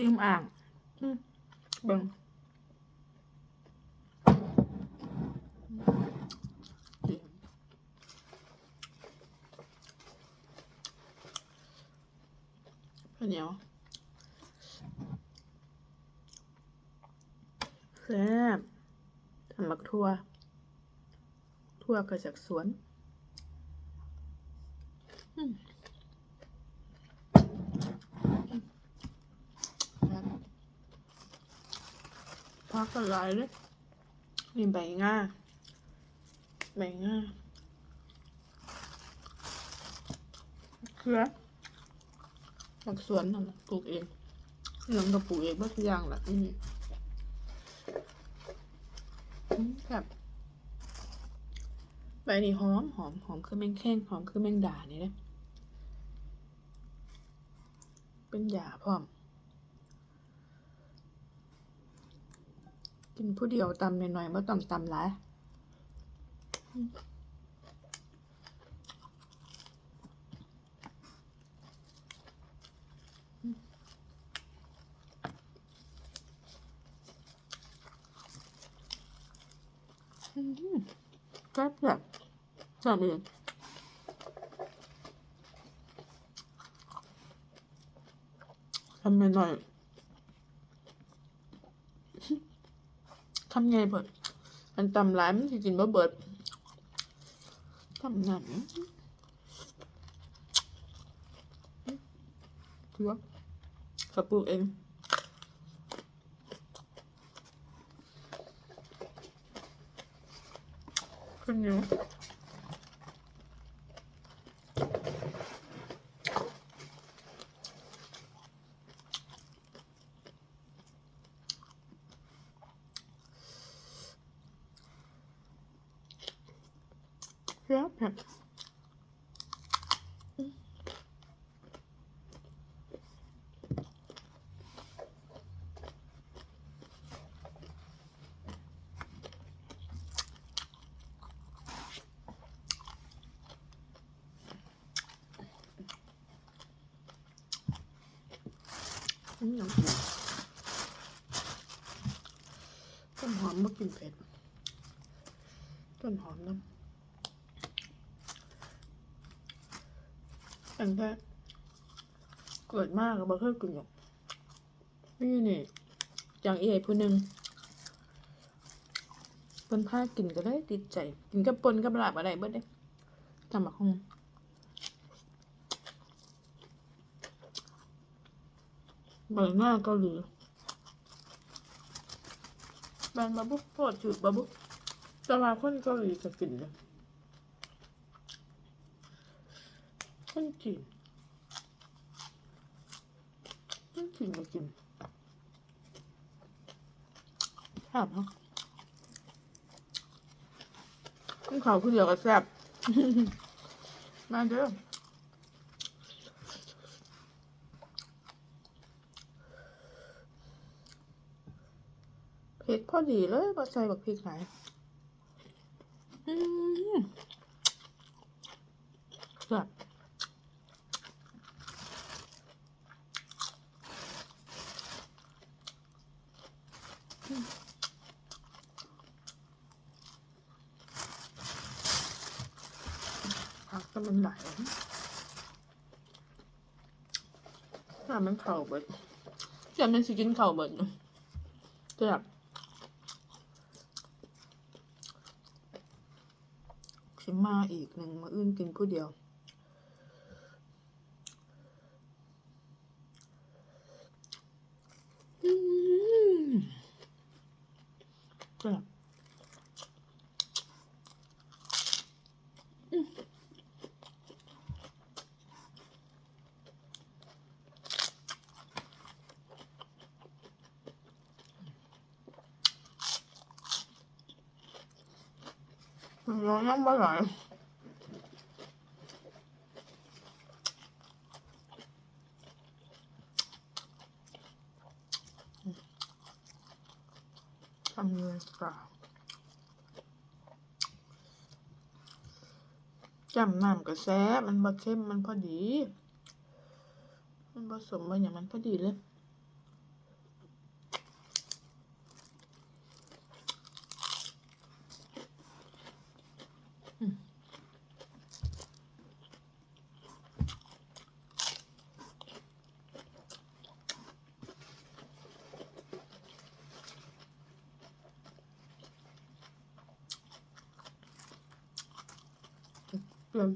ยืมอ่างอืมเบิ่งข้าวเหนียวแซ่บทำบักทั่ว ทั่วก็จากสวนอืมครับ พักกันหลายเลยมีใบง่าใบง่าเครือผักสวนนั่นแหละปลูกเองหลังก็ปลูกเองบ้างทุกอย่างแหละอืมอืมครับใบนี้หอมหอมหอมคือแมงแข้งหอมคือแมงดานี่นะเป็นยาพร้อม กินผู้เดียวตำหน่อยๆไม่ต้องตำหลายอืมอืมแบแบบแซ่บเองทำหน่อยๆ ทำไงเบิดมันตำร้ายมันสิกินบ่เบิดทำหนังถือว่าขับปลูกเองขึ้นอยู่แล้วแบบอื มน้ำพริกต้นหอมมากินเผ็ด ต้นหอมน้ำตั้งแต่เกิดมากก็บ่เคยกินหรอกนี่นี่จังเอ๋ผู้หนึ่งเพิ่นพากินก็เลยติดใจ กินกับปนกับลาบอะไรเบิดเด้จำบักฮง ใบหน้าเกาหลีแบนบาบุกโพดจุดบาบุแต่ว่าคนเกาหลีก็กินเลยคนจีนคนจีนก็กินแซ่บเนาะกินข้าวผู้เดียวก็แซ่บมาเด้อเผ็ดพอดีเลยบ่ใส่บักพริกไหนอืมแซ่บผักก็มันไหลถ้ามันเข่าเบิดจะมันสิกินเข่าเบิดอยู่แซ่บ สิมาอีกหนึ่งมาอื่นกินผู้เดียว อืมแซ่ บอืมร้อนน้ำปลาไหลทำเลยค่ะจำน้ำกระแซะมันบะเข้มมันพอดี มันผสมมาอย่างมันพอดีเลย เริ่ มัน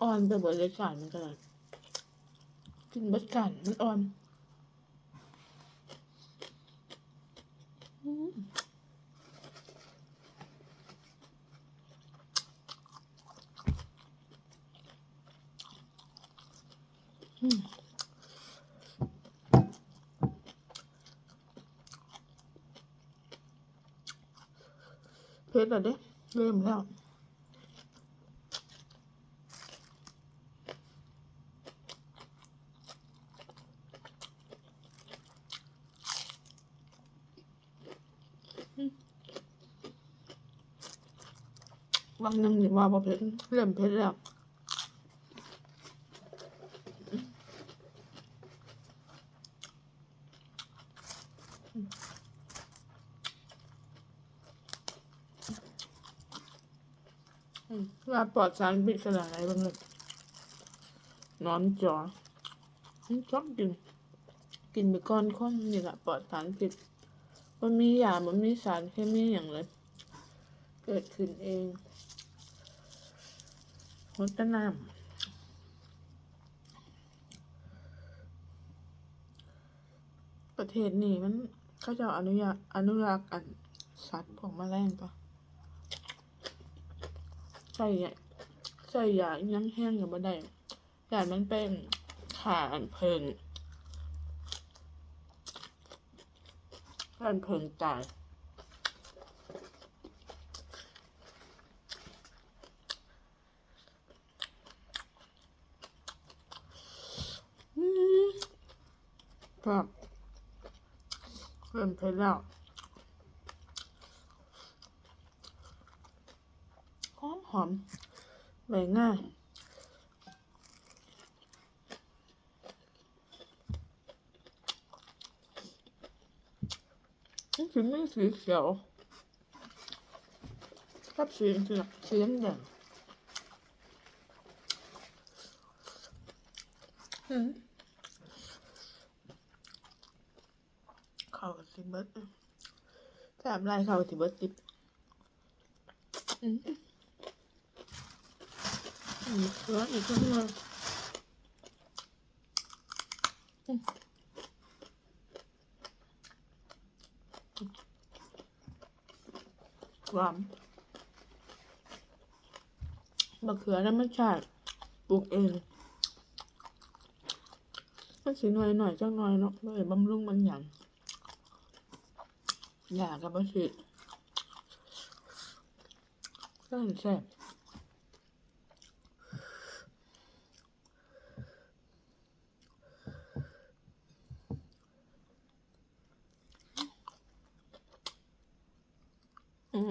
อ่อนไปหมดเลยสารมันก็เลยกินบัดกันมันอ่อนอืมอืม เผ็ดแล้วเด้เริ่มแล้วบางนึงนี่ว่าบ่เผ็ดเริ่มเผ็ดแล้วอืมว่า ปลอดสารพิษขนาดไหนบ้างเลยนอนจอชอบกิน กินไปก่อนคนนี่แหละปลอดสารพิษมันมียามันมีสารเคมีอย่างเลย เกิดขึ้นเองหดแตะน้ำประเทศนี้มันเขาจะอนุญาตอนุรักษ์อันสัตว์พวกแมลงปะใช่ไง ใช่ยาอิหยังแห้งกับบ่ได้ยามันเป็นขาอันเพิงอันเพิงตายครับเริ่มเผ็ดแล้วหอมหอม ใบง่ายนี่คือไม่สีเขียวกับสีสีสีแดงอืมเข้ากับสิเบิร์ดแถมลายเข้ากับสิเบิร์ดติบอืม อืมเหลืออีกครึ่งนึงอืมหวานมะเขือน้ำมันชาติปลูกเองมันสีหน่อยหน่อยจังหน่อยเนาะเลยบำรุงมันอย่างอยากกับบ่สิก็เห็นแซ่บ อืม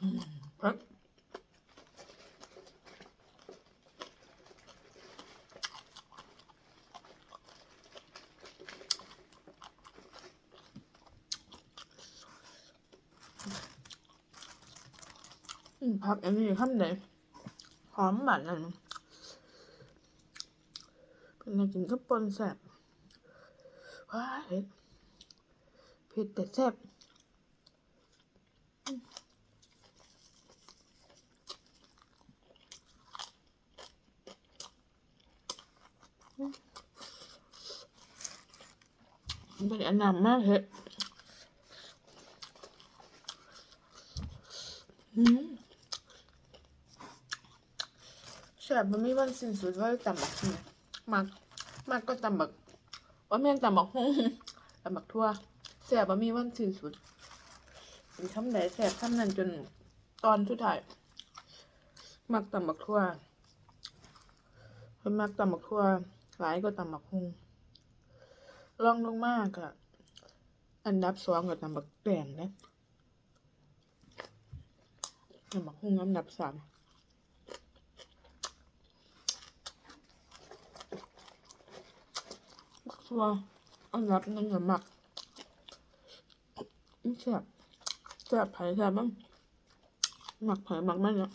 อืมครับอืมผักอันนี้ทำได้หอมหวานอันเป็นอะไรกินก็ปนแซ่บว้าเผ็ด เผ็ดแต่แซ่บเป็นอันนำมากเผ็ดอืมแซ่บมันไม่วันสิ้นสุดว่าตำบักมักมักก็ตำบักว่าแม่นตำบักฮงตำบักทั่ว แซ่บมีวันสิ้นสุดเป็นคำไหนแซ่บคำนั้นจนตอนทุดท้ายมักตำบักทั่วเพิ่นมักตำบักทั่วหลายก็ตำบักฮงลองลงมากอะอันดับสองกับตำบักแตงนะตำบักฮงอันดับสามชัวอันดับหนึ่งอะหมัก แซ่บแซ่บไผ่แซ่บมันหมักไผ่หมักมันเนาะ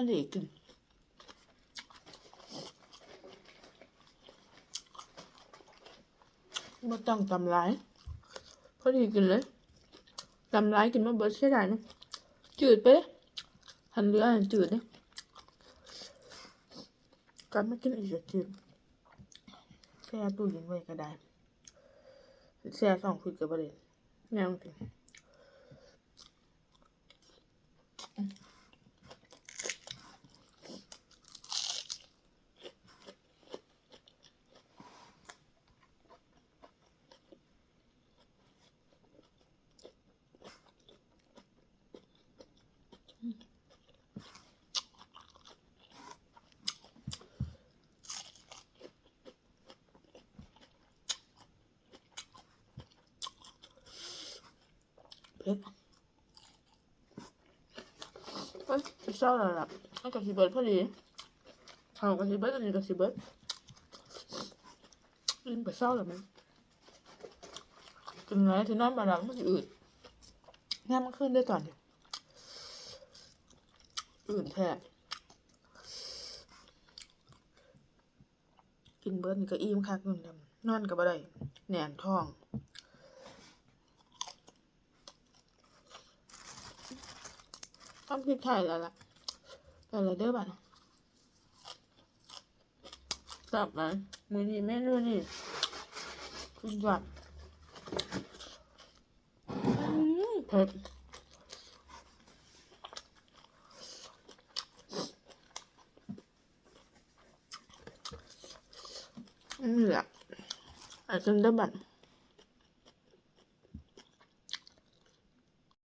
ะพอดีกินไม่ต้องตำร้ายพอดีกินเลยตำร้ายกินมาเบิร์ดใช่ได้นะจืดไปเลยหันเรือหันจืดเนี่ยกันไม่กินอีกจืดแช่ตู้เย็นไว้ก็ได้แช่สองคืนก็บ่ได้แนวจริงเผ็ด เอ้ยสิเศร้าแล้วล่ะเอากับสิเบิร์ดพอดีเอากับสิเบิร์ดอันนี้กับสิเบิร์ดกินไปเศร้าแล้วมั้ยกินไรที่นอนมาหลังมันอืดง่านมันขึ้นได้ตอนเดียวอืดแท้กินเบิร์ดนี่ก็อิ่มคักนู่นดำนอนก็บ่ได้แหนนท้อง ต้องพิดถ่ายแล้วล่ะแต่ละเด้อบัดจับไหมมือนี้เมนูนี่คุณหยอดเผ็ดนี่แหละอ้กันเด้บัด